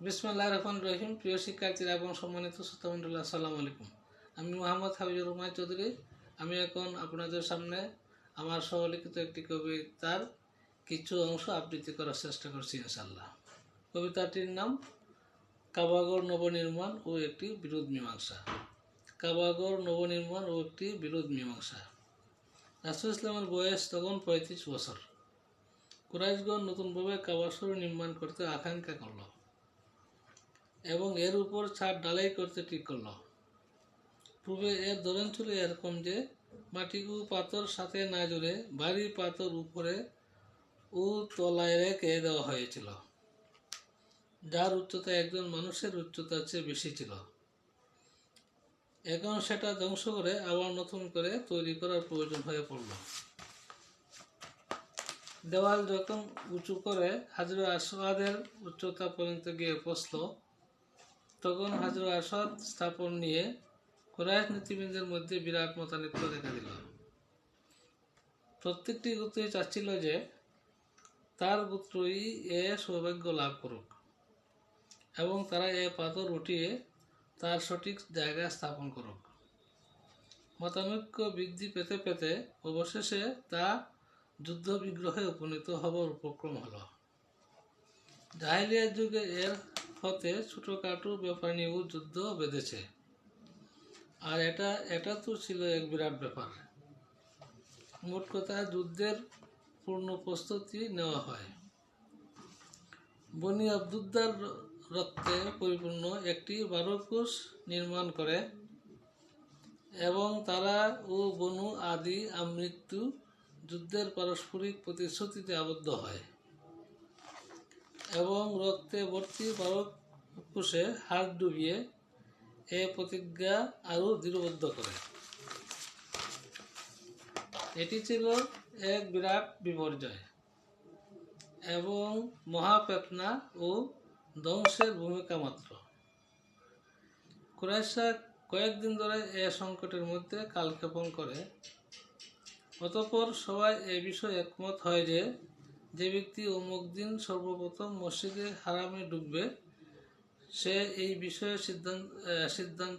বিসমুল্লাহ রহমান রহিম। প্রিয় শিক্ষার্থীরা এবং সম্মানিত শ্রোতামণ্ডলী, আসসালামু আলাইকুম। আমি মোহাম্মদ হাবিজুর রহমান চৌধুরী। আমি এখন আপনাদের সামনে আমার সহলিখিত একটি কবিতার কিছু অংশ আবৃত্তি করার চেষ্টা করছি ইনশাল্লাহ কবিতাটির নাম, কাবাগর নবনির্মাণ ও একটি বিরোধ মীমাংসা। কাবাগর নবনির্মাণ ও একটি বিরোধ মীমাংসা। রাসুল ইসলামের বয়স তখন পঁয়ত্রিশ বছর। কুরাইশগঞ্জ নতুনভাবে কাবাসর নির্মাণ করতে আকাঙ্ক্ষা করল। এবং এর উপর ছাদ ঢালাই করতে ঠিক করল। পূর্বে এর ধরন ছিল এরকম যে মাটিকু পাথর সাথে না জুড়ে ভারী পাথর উপরে ও তলায় রেখে দেওয়া হয়েছিল, যার উচ্চতা একজন মানুষের উচ্চতার চেয়ে বেশি ছিল। এখন সেটা ধ্বংস করে আবার নতুন করে তৈরি করার প্রয়োজন হয়ে পড়ল। দেওয়াল যখন উঁচু করে হাজর আসওয়াদের উচ্চতা পর্যন্ত গিয়ে পৌঁছল তখন হাজর আসাদ স্থাপন নিয়ে কোরআশ নীতিবৃন্দের মধ্যে বিরাট মতানৈক্য দেখা দিল। প্রত্যেকটি গোত্রই চাচ্ছিল যে তার গোত্রই এ সৌভাগ্য লাভ করুক এবং তারা এ পাথর উঠিয়ে তার সঠিক জায়গায় স্থাপন করুক। মতানৈক্য বৃদ্ধি পেতে পেতে অবশেষে তা যুদ্ধ বিগ্রহে উপনীত হবার উপক্রম হল। জাহিলিয়ার যুগে এর হতে ছোটোখাটো ব্যাপার নিয়েও যুদ্ধ বেঁধেছে। আর এটা এটা তো ছিল এক বিরাট ব্যাপার। মোট কথা যুদ্ধের পূর্ণ প্রস্তুতি নেওয়া হয়। বনি আব্দুদ্দার রক্তে পরিপূর্ণ একটি বারকুশ নির্মাণ করে এবং তারা ও বনু আদি আমৃত্যু যুদ্ধের পারস্পরিক প্রতিশ্রুতিতে আবদ্ধ হয়। এবং রক্তে ভর্তি বারকুশে হাত ডুবিয়ে এ প্রতিজ্ঞা আরও দৃঢ়বদ্ধ করে। এটি ছিল এক বিরাট বিপর্যয় এবং মহাপেতনা ও ধ্বংসের ভূমিকা মাত্র। কুরাইশা কয়েকদিন ধরে এ সংকটের মধ্যে কালক্ষেপণ করে। অতঃপর সবাই এ বিষয়ে একমত হয় যে যে ব্যক্তি অমুক দিন সর্বপ্রথম মসজিদে হারামে ঢুকবে সে এই বিষয়ে সিদ্ধান্ত সিদ্ধান্ত